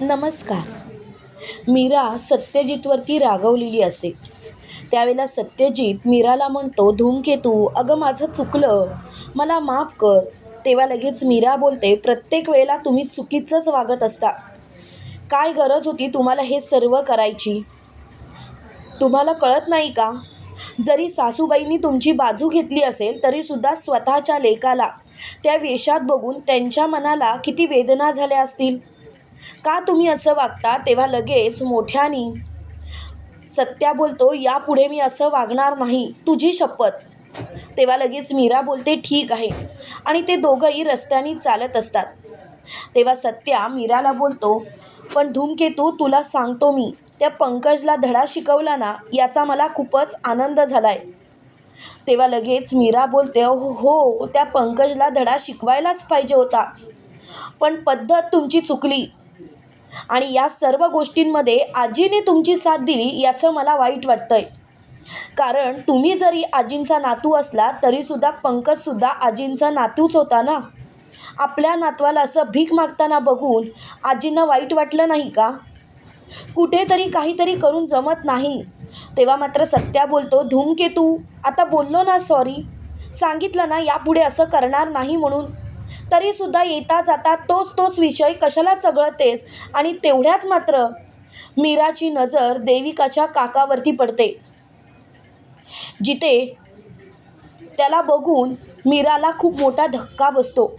नमस्कार. मीरा सत्यजितवरती रागवलेली असते. त्यावेळेला सत्यजित मीराला म्हणतो धूमकेतू अगं माझं चुकलं. मला माफ कर. तेव्हा लगेच मीरा बोलते प्रत्येक वेळेला तुम्ही चुकीचंच वागत असता. काय गरज होती तुम्हाला हे सर्व करायची? तुम्हाला कळत नाही का? जरी सासूबाईंनी तुमची बाजू घेतली असेल तरीसुद्धा स्वतःच्या लेकाला त्या वेशात बघून त्यांच्या मनाला किती वेदना झाल्या असतील? का तुम्ही असं वागता? तेव्हा लगेच मोठ्यानी सत्या बोलतो यापुढे मी असं वागणार नाही. तुझी शपथ. तेव्हा लगेच मीरा बोलते ठीक आहे. आणि ते दोघंही रस्त्याने चालत असतात. तेव्हा सत्या मीराला बोलतो पण धूमकेतू तुला सांगतो मी त्या पंकजला धडा शिकवला ना याचा मला खूपच आनंद झाला आहे तेव्हा लगेच मीरा बोलते हो हो त्या पंकजला धडा शिकवायलाच पाहिजे होता. पण पद्धत तुमची चुकली. आणि या सर्व गोष्टींमध्ये आजीने तुमची साथ दिली याचं मला वाईट वाटतंय. कारण तुम्ही जरी आजींचा नातू असला तरीसुद्धा पंकजसुद्धा आजींचा नातूच होता ना? आपल्या नातवाला असं भीक मागताना बघून आजींना वाईट वाटलं नाही का? कुठेतरी काहीतरी करून जमत नाही. तेव्हा मात्र सत्या बोलतो धूमकेतू आता बोललो ना सॉरी सांगितलं ना यापुढे असं करणार नाही म्हणून. तरीसुद्धा येता जाता तोच तोच विषय कशाला चगळतेस? आणि तेवढ्यात मात्र मीराची नजर देविकाच्या काकावरती पडते. जिथे त्याला बघून मीराला खूप मोठा धक्का बसतो.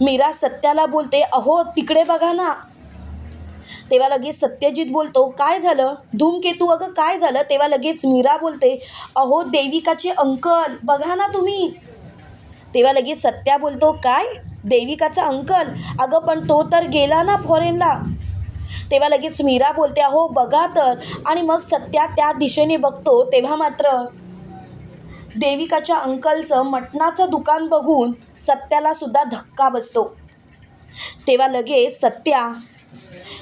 मीरा सत्याला बोलते अहो तिकडे बघा ना. तेव्हा लगेच सत्यजित बोलतो काय झालं? धूमकेतू अगं काय झालं? तेव्हा लगेच मीरा बोलते अहो देविकाचे अंकल बघा ना तुम्ही. तेव्हा लगेच सत्या बोलतो काय? देविकाचा अंकल? अगं पण तो तर गेला ना फॉरेनला तेव्हा लगेच मीरा बोलते अहो बघा तर. आणि मग सत्या त्या दिशेने बघतो तेव्हा मात्र देविकाच्या अंकलचं मटणाचं दुकान बघून सत्याला सुद्धा धक्का बसतो. तेव्हा लगेच सत्या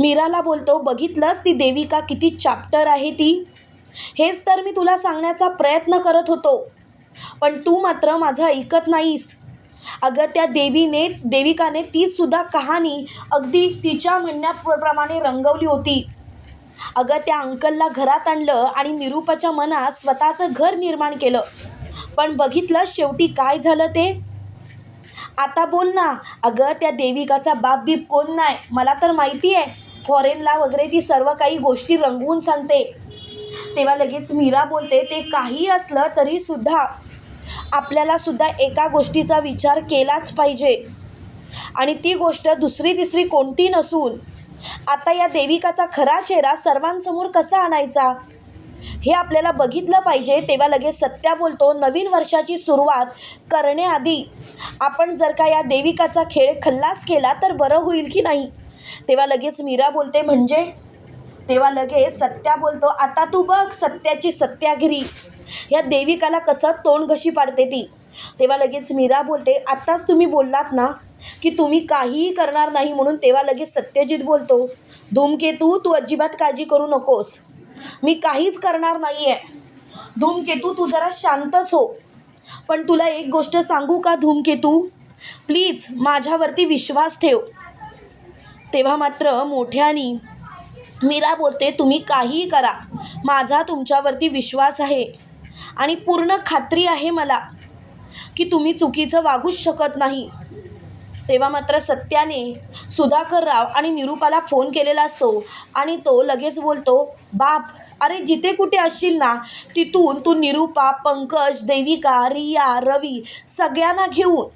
मीराला बोलतो बघितलंस ती देविका किती चाप्टर आहे ती? हेच तर मी तुला सांगण्याचा प्रयत्न करत होतो. पण तू मात्र माझं ऐकत नाहीस. अगं त्या देवीने देविकाने तीसुद्धा कहाणी अगदी तिच्या म्हणण्याप्रमाणे रंगवली होती. अगं त्या अंकलला घरात आणलं आणि निरूपाच्या मनात स्वतःचं घर निर्माण केलं. पण बघितलं शेवटी काय झालं ते? आता बोल ना. अगं त्या देविकाचा बाप बीप कोण नाही? मला तर माहिती आहे. फॉरेनला वगैरे ती सर्व काही गोष्टी रंगवून सांगते. तेव्हा लगेच मीरा बोलते ते काही असलं तरीसुद्धा आपल्याला सुद्धा एका गोष्टीचा विचार केलाच पाहिजे. आणि ती गोष्ट दुसरी तिसरी कोणती नसून आता या देविकाचा खरा चेहरा सर्वांसमोर कसा आणायचा? हे आपल्याला बघितलं पाहिजे तेव्हा लगेच सत्या बोलतो नवीन वर्षाची सुरुवात करण्याआधी. आपण जर का या देविकाचा खेळ खल्लास केला तर बरं होईल की नाही? तेव्हा लगेच मीरा बोलते म्हणजे? तेव्हा लगेच सत्या बोलतो आता तू बघ सत्याची सत्यागिरी. या देविकाला कसं तोंड घशी पाडते ती. तेव्हा लगेच मीरा बोलते आत्ताच तुम्ही बोललात ना की तुम्ही काहीही करणार नाही म्हणून तेव्हा लगेच सत्यजित बोलतो धूमकेतू तू अजिबात काळजी करू नकोस. मी काहीच करणार नाही आहे धूमकेतू तू जरा शांतच हो. पण तुला एक गोष्ट सांगू का धूमकेतू प्लीज माझ्यावरती विश्वास ठेव. तेव्हा मात्र मोठ्यानी मीरा बोलते तुम्ही काहीही करा. माझा तुमच्यावरती विश्वास आहे आणि पूर्ण खात्री आहे मला की तुम्ही चुकीचं वागूच शकत नाही. तेव्हा मात्र सत्याने सुधाकर राव आणि निरूपाला फोन केलेला असतो आणि तो लगेच बोलतो बाप अरे जिथे कुठे असशील ना तिथून तू निरूपा पंकज देविका रिया रवी सगळ्यांना घेऊन.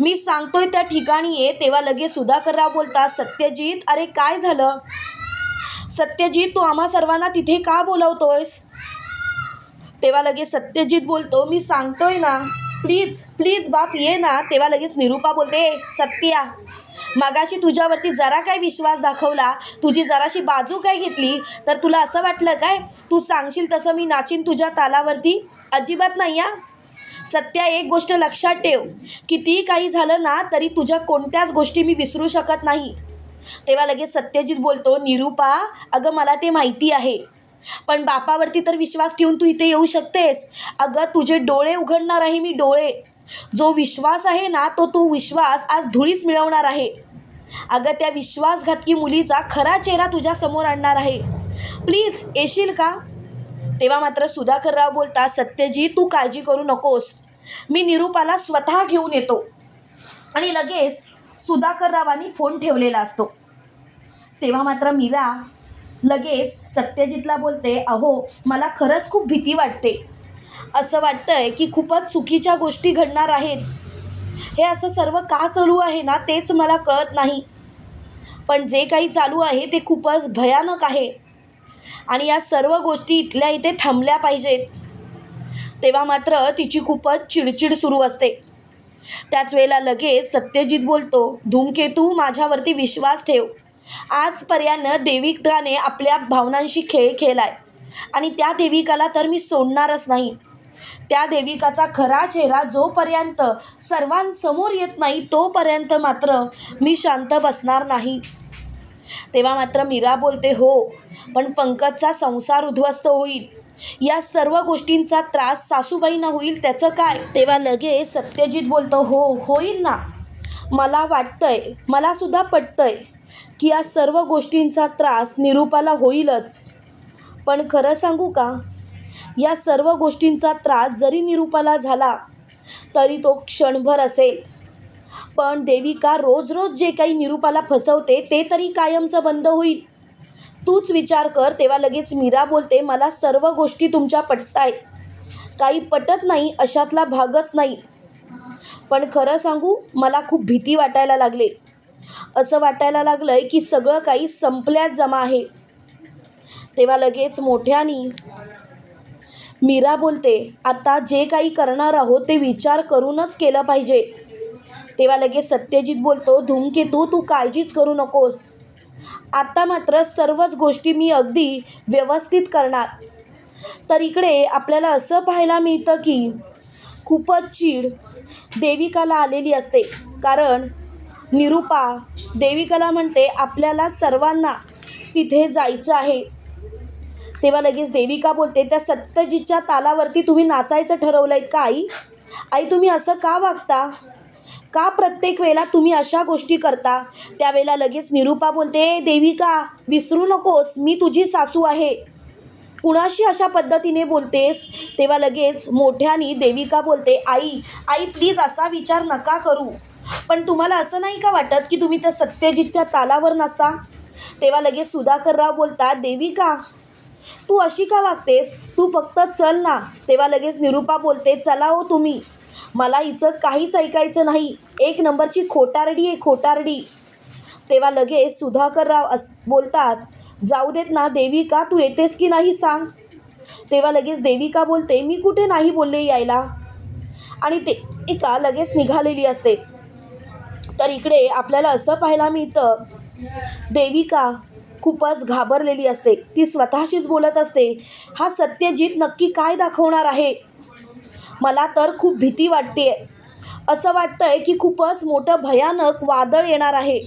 मी सांगतोय त्या ठिकाणी ये तेव्हा लगेच सुधाकरराव बोलतात सत्यजित अरे काय झालं? सत्यजित तू आम्हा सर्वांना तिथे का बोलवतोयस? तेव्हा लगेच सत्यजित बोलतो मी सांगतोय ना प्लीज प्लीज बाप ये ना. तेव्हा लगेच निरूपा बोलते सत्या मागाशी तुझ्यावरती जरा काय विश्वास दाखवला? तुझी जराशी बाजू काय घेतली? तर तुला असं वाटलं काय? तू सांगशील तसं मी नाचीन तुझ्या तालावरती? अजिबात नाही या सत्या एक गोष्ट लक्षात ठेव. कितीही काही झालं ना तरी तुझ्या कोणत्याच गोष्टी मी विसरू शकत नाही. तेव्हा लगेच सत्यजित बोलतो निरूपा अगं मला ते माहिती आहे. पण बापावरती तर विश्वास ठेवून तू इथे येऊ शकतेस. अगं तुझे डोळे उघडणार आहे मी डोळे. जो विश्वास आहे ना तो तू विश्वास आज धुळीस मिळवणार आहे. अगं त्या विश्वासघातकी मुलीचा खरा चेहरा तुझ्या समोर आणणार आहे. प्लीज येशील का? तेव्हा मात्र सुधाकरराव बोलता सत्यजी तू काळजी करू नकोस. मी निरूपाला स्वतः घेऊन येतो. आणि लगेच सुधाकररावांनी फोन ठेवलेला असतो. तेव्हा मात्र मीरा लगेच सत्यजितला बोलते अहो मला खरंच खूप भीती वाटते. असं वाटतंय की खूपच चुकीच्या गोष्टी घडणार आहेत. हे असं सर्व का चालू आहे ना तेच मला कळत नाही. पण जे काही चालू आहे ते खूपच भयानक आहे. आणि या सर्व गोष्टी इथल्या इथे थांबल्या पाहिजेत. तेव्हा मात्र तिची खूपच चिडचिड सुरू असते. त्याच वेळेला लगेच सत्यजित बोलतो धूमकेतू माझ्यावरती विश्वास ठेव. आजपर्यंत देविकाने आपल्या भावनांशी खेळ खेळलाय आणि त्या देविकाला तर मी सोडणारच नाही. त्या देविकाचा खरा चेहरा जोपर्यंत सर्वांसमोर येत नाही तोपर्यंत मात्र मी शांत बसणार नाही. तेव्हा मात्र मीरा बोलते हो पण पंकजचा संसार उद्ध्वस्त होईल. या सर्व गोष्टींचा त्रास सासूबाईंना होईल त्याचं काय? तेव्हा लगेच सत्यजित बोलतो हो होईल ना. मला वाटतंय मलासुद्धा पटतंय की या सर्व गोष्टींचा त्रास निरूपाला होईलच. पण खरं सांगू का? या सर्व गोष्टींचा त्रास जरी निरूपाला झाला तरी तो क्षणभर असेल. पण देविका रोज रोज जे काही निरूपाला फसवते ते तरी कायमचं बंद होईल. तूच विचार कर तेव्हा लगेच मीरा बोलते मला सर्व गोष्टी तुमच्या पटताय काही पटत नाही अशातला भागच नाही. पण खरं सांगू मला खूप भीती वाटायला लागले. असं वाटायला लागलं आहे की सगळं काही संपल्यात जमा आहे. तेव्हा लगेच मोठ्यानी मीरा बोलते आता जे काही करणार आहोत ते विचार करूनच केलं पाहिजे. तेव्हा लगेच सत्यजित बोलतो धूमकेतू तू काळजीच करू नकोस. आता मात्र सर्वच गोष्टी मी अगदी व्यवस्थित करणार. तर इकडे आपल्याला असं पाहायला मिळतं की खूपच चीड देविकाला आलेली असते. कारण निरूपा देविकाला म्हणते आपल्याला सर्वांना तिथे जायचं आहे. तेव्हा लगेच देविका बोलते त्या सत्यजितच्या तालावरती तुम्ही नाचायचं ठरवलं आहेत का आई? आई तुम्ही असं का वागता? का प्रत्येक वेळेला तुम्ही अशा गोष्टी करता? त्यावेळेला लगेच निरूपा बोलते देविका विसरू नकोस मी तुझी सासू आहे. कुणाशी अशा पद्धतीने बोलतेस? तेव्हा लगेच मोठ्यानी देविका बोलते आई आई प्लीज असा विचार नका करू. पण तुम्हाला असं नाही का वाटत की तुम्ही त्या सत्यजितच्या तालावर नसता? तेव्हा लगेच सुधाकरराव बोलतात देविका तू अशी का वागतेस? तू फक्त चल ना. तेव्हा लगेच निरूपा बोलते चला हो तुम्ही. मला हिचं काहीच ऐकायचं नाही. एक नंबरची खोटारडी आहे खोटारडी. तेव्हा लगेच सुधाकरराव अस बोलतात जाऊ देत ना देविका तू येतेस की नाही सांग. तेव्हा लगेच देविका बोलते मी कुठे नाही बोलले यायला. आणि ते एका लगेच निघालेली असते. तर इकडे आपल्याला असं पाहायला मिळतं देविका खूपच घाबरलेली असते. ती स्वतःशीच बोलत असते हा सत्यजित नक्की काय दाखवणार आहे? मला तर खूप भीती वाटते असं वाटतंय की खूपच मोठं भयानक वादळ येणार आहे.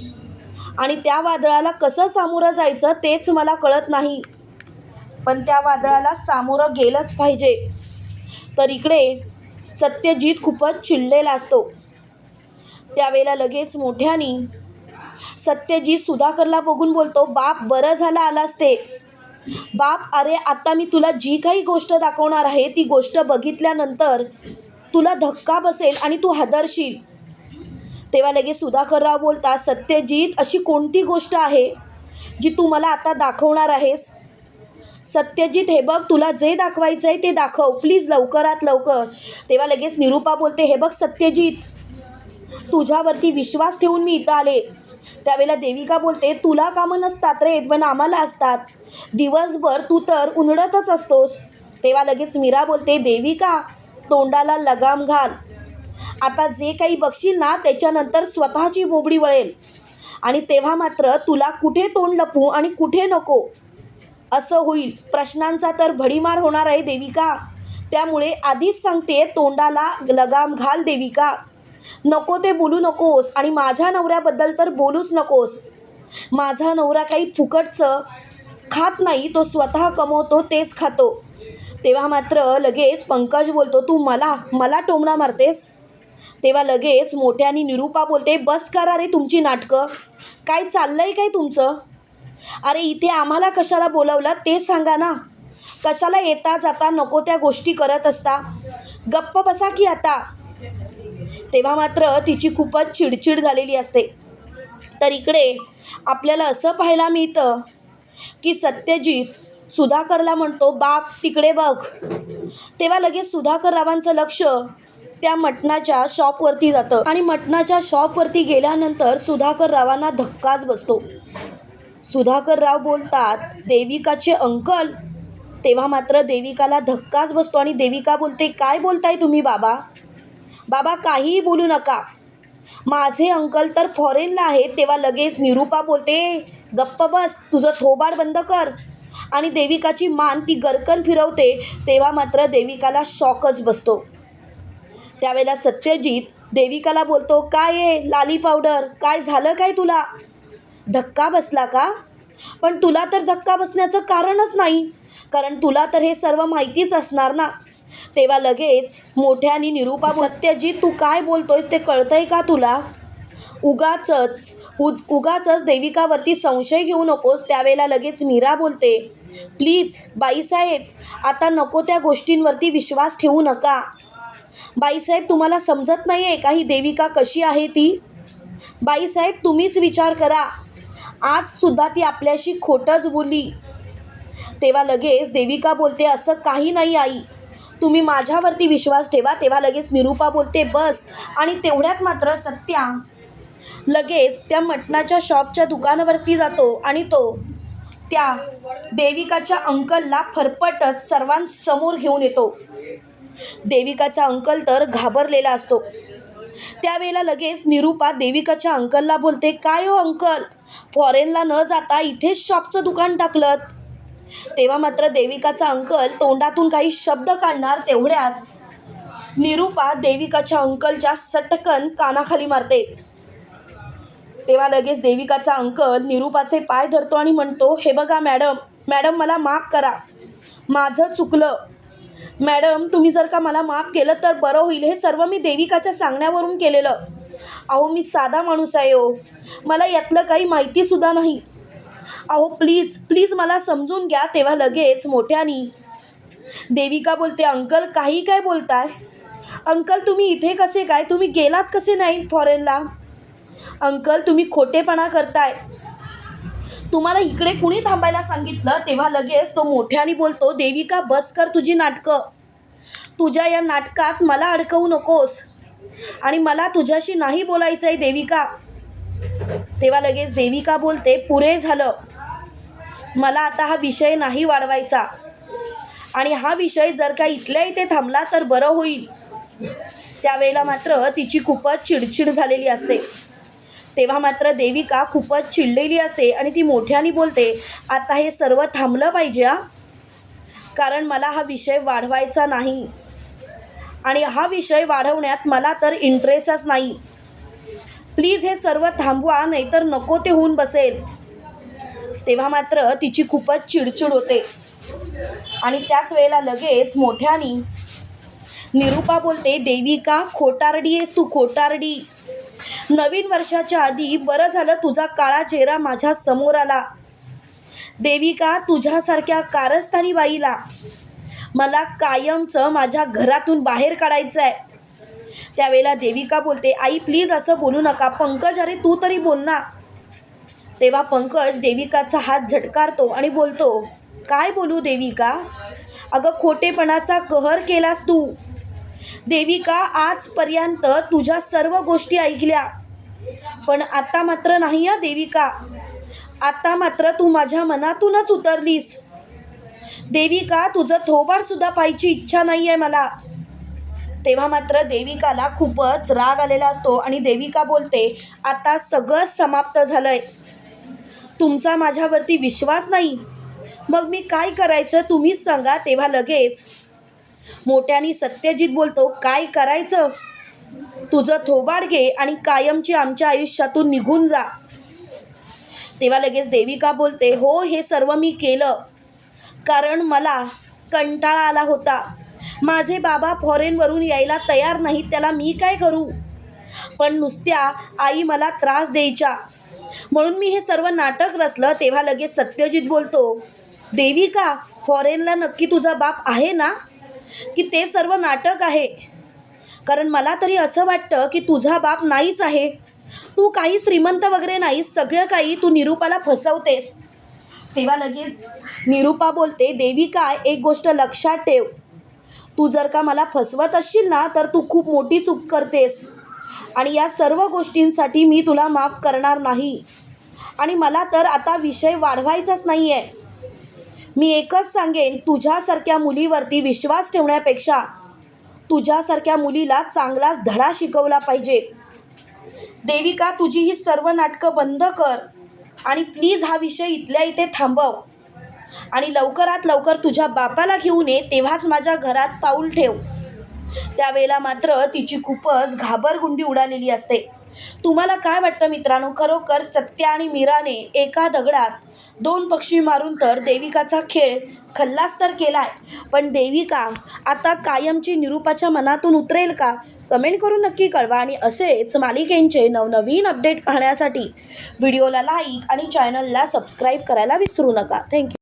आणि त्या वादळाला कसं सामोरं जायचं तेच मला कळत नाही. पण त्या वादळाला सामोरं गेलंच पाहिजे. तर इकडे सत्यजित खूपच चिडलेला असतो. त्यावेळेला लगेच मोठ्यानी सत्यजित सुधाकरला बघून बोलतो बाप बरं झालं आलास ते. बाप अरे आता मी तुला जी काही गोष्ट दाखवणार आहे ती गोष्ट बघितल्यानंतर तुला धक्का बसेल आणि तू हादरशील. तेव्हा लगेच सुधाकरराव बोलतात सत्यजित अशी कोणती गोष्ट आहे जी तू मला आता दाखवणार आहेस? सत्यजित हे बघ तुला जे दाखवायचं आहे ते दाखव. प्लीज लवकरात लवकर. तेव्हा लगेच निरूपा बोलते हे बघ सत्यजित तुझ्यावरती विश्वास ठेवून मी इथं आले. त्यावेळेला देविका बोलते तुला कामं नसतात रे पण आम्हाला असतात. दिवसभर तू तर उन्हडतच असतोस. तेव्हा लगेच मीरा बोलते देविका तोंडाला लगाम घाल. आता जे काही बघशील ना त्याच्यानंतर स्वतःची बोबडी वळेल. आणि तेव्हा मात्र तुला कुठे तोंड लपवू आणि कुठे नको? असं होईल. प्रश्नांचा तर भडीमार होणार आहे देविका. त्यामुळे आधीच सांगते तोंडाला लगाम घाल देविका. नको ते बोलू नकोस आणि माझ्या नवऱ्याबद्दल तर बोलूच नकोस. माझा नवरा काही फुकटचं खात नाही तो स्वतः कमवतो तेच खातो. तेव्हा मात्र लगेच पंकज बोलतो तू मला मला टोमणा मारतेस? तेव्हा लगेच मोठ्यानी निरूपा बोलते बस करा रे तुमची नाटकं. काय चाललंय काय तुमचं? अरे इथे आम्हाला कशाला बोलवलं? ते सांगा ना. कशाला येता जाता नको त्या गोष्टी करत असता? गप्प बसा की आता. तेव्हा मात्र तिची खूपच चिडचिड झालेली असते. तर इकडे आपल्याला असं पाहायला मिळतं की सत्यजित सुधाकरला म्हणतो बाप तिकडे बघ. तेव्हा लगेच सुधाकर रावांचं लक्ष त्या मटणाच्या शॉपवरती जातं आणि मटणाच्या शॉपवरती गेल्यानंतर सुधाकर रावांना धक्काच बसतो. सुधाकर राव बोलतात देविकाचे अंकल. तेव्हा मात्र देविकाला धक्काच बसतो आणि देविका बोलते काय बोलताय तुम्ही बाबा? बाबा काहीही बोलू नका. माझे अंकल तर फॉरेनला आहेत. तेव्हा लगेच निरूपा बोलते गप्प बस तुझं थोबाड बंद कर. आणि देविकाची मान ती गरकन फिरवते तेव्हा मात्र देविकाला शॉकच बसतो. त्यावेळेला सत्यजित देविकाला बोलतो काय आहे? लाली पावडर? काय झालं काय तुला? धक्का बसला का? पण तुला तर धक्का बसण्याचं कारणच नाही कारण तुला तर हे सर्व माहितीच असणार ना. तेव्हा लगेच मोठ्यानी निरूपा सत्यजित तू काय बोलतोयस? ते कळतंय का तुला? उगाचच. उज उगाचच देविकावरती संशय घेऊ नकोस त्यावेळेला लगेच मीरा बोलते प्लीज बाईसाहेब आता नको त्या गोष्टींवरती विश्वास ठेवू नका. बाईसाहेब तुम्हाला समजत नाही आहे का ही देविका कशी आहे ती? बाईसाहेब तुम्हीच विचार करा. आजसुद्धा ती आपल्याशी खोटंच बोलली. तेव्हा लगेच देविका बोलते असं काही नाही आई. तुम्ही माझ्यावरती विश्वास ठेवा. तेव्हा लगेच निरूपा बोलते बस. आणि तेवढ्यात मात्र सत्या. लगेच त्या मटणाच्या शॉपच्या दुकानावरती जातो आणि तो त्या देविकाच्या अंकलला फरफटच सर्वांसमोर घेऊन येतो. देविकाचा अंकल तर घाबरलेला असतो. त्यावेळेला लगेच निरूपा देविकाच्या अंकलला बोलते काय हो अंकल? फॉरेनला न जाता इथेच शॉपचं दुकान टाकलं तेव्हा मात्र देविकाचा अंकल तोंडातून काही शब्द काढणार तेवढ्यात निरूपा देविकाच्या अंकलच्या सटकन कानाखाली मारते. तेव्हा लगेच देविकाचा अंकल निरूपाचे पाय धरतो आणि म्हणतो हे बघा मॅडम मॅडम मला माफ करा. माझं चुकलं. मॅडम तुम्ही जर का मला माफ केलं तर बरं होईल. हे सर्व मी देविकाच्या सांगण्यावरून केलेलं. अहो मी साधा माणूस आहे हो. मला यातलं काही माहितीसुद्धा नाही. अहो प्लीज प्लीज मला समजून घ्या तेव्हा लगेच मोठ्यानी. देविका बोलते अंकल काही काय बोलताय? अंकल तुम्ही इथे कसे काय? तुम्ही गेलात कसे नाही फॉरेनला अंकल तुम्ही खोटेपणा करताय. तुम्हाला इकडे कुणी थांबायला सांगितलं तेव्हा लगेच तो मोठ्याने बोलतो देविका बस कर तुझी नाटकं. तुझ्या या नाटकात मला अडकवू नकोस. आणि मला तुझ्याशी नाही बोलायचं आहे देविका. तेव्हा लगेच देविका बोलते पुरे झालं. मला आता हा विषय नाही वाढवायचा. आणि हा विषय जर का इथल्या इथे थांबला तर बरं होईल. त्यावेळेला मात्र तिची खूपच चिडचिड झालेली असते. तेव्हा मात्र देविका खूपच चिडलेली असते आणि ती मोठ्याने बोलते आता हे सर्व थांबलं पाहिजे कारण मला हा विषय वाढवायचा नाही. आणि हा विषय वाढवण्यात मला तर इंटरेस्टच नाही. प्लीज हे सर्व थांबवा नाहीतर नको ते होऊन बसेल. तेव्हा मात्र तिची खूपच चिडचिड होते. आणि त्याच वेळेला लगेच मोठ्यानी निरूपा बोलते देविका खोटारडी आहेस तू खोटारडी. नवीन वर्षाच्या आधी बरं झालं तुझा काळा चेहरा माझ्यासमोर आला. देविका तुझ्यासारख्या कारस्थानी बाईला. मला कायमचं माझ्या घरातून बाहेर काढायचं आहे त्यावेळेला देविका बोलते आई प्लीज असं बोलू नका. पंकज अरे तू तरी बोल ना. तेव्हा पंकज देविकाचा हात झटकारतो आणि बोलतो काय बोलू देविका? अगं खोटेपणाचा कहर केलास तू. देविका आजपर्यंत तुझ्या सर्व गोष्टी ऐकल्या. पण आता मात्र नाही या देविका. आता मात्र तू माझ्या मनातूनच उतरलीस. देविका तुझं थोबाडसुद्धा पाहायची इच्छा नाही आहे मला. तेव्हा मात्र देविकाला खूपच राग आलेला असतो आणि देविका बोलते आता सगळंच समाप्त झालं आहे तुमचा माझ्यावरती विश्वास नाही. मग मी काय करायचं? तुम्हीच सांगा तेव्हा लगेच. मोठ्यानी सत्यजित बोलतो काय करायचं? तुझं थोबाड घे आणि कायमची आमच्या आयुष्यातून निघून जा. तेव्हा लगेच देविका बोलते हो हे सर्व मी केलं. कारण मला कंटाळा आला होता. माझे बाबा फॉरेनवरून यायला तयार नाहीत त्याला मी काय करू? पण नुसत्या आई मला त्रास द्यायच्या. म्हणून मी हे सर्व नाटक रचलं. तेव्हा लगेच सत्यजित बोलतो देविका फॉरेनला नक्की तुझा बाप आहे ना? की ते सर्व नाटक आहे. कारण मला तरी असं वाटतं की तुझा बाप नाहीच आहे. तू काही श्रीमंत वगैरे नाहीस सगळं काही तू निरूपाला फसवतेस. तेव्हा लगेच निरूपा बोलते देवी काय एक गोष्ट लक्षात ठेव. तू जर का मला फसवत असशील ना तर तू खूप मोठी चूक करतेस. आणि या सर्व गोष्टींसाठी मी तुला माफ करणार नाही. आणि मला तर आता विषय वाढवायचाच नाही आहे मी एकच सांगेन तुझ्यासारख्या मुलीवरती विश्वास ठेवण्यापेक्षा तुझ्यासारख्या मुलीला चांगलाच धडा शिकवला पाहिजे. देविका तुझी ही सर्व नाटकं बंद कर आणि प्लीज हा विषय इथल्या इथे थांबव. आणि लवकरात लवकर तुझ्या बापाला घेऊन ये तेव्हाच माझ्या घरात पाऊल ठेव. त्यावेळेला मात्र तिची खूपच घाबरगुंडी उडालेली असते. तुम्हाला काय वाटतं मित्रांनो? खरोखर सत्य आणि मीराने एका दगडात दोन पक्षी मारून तर देविकाचा खेळ खल्लास तर केलाय. पण देविका आता कायमची निरूपाच्या मनातून उतरेल का? कमेंट करून नक्की कळवा आणि असेच मालिकेंचे नवनवीन अपडेट पाहण्यासाठी व्हिडिओला लाईक आणि चॅनलला सबस्क्राईब करायला विसरू नका. थँक्यू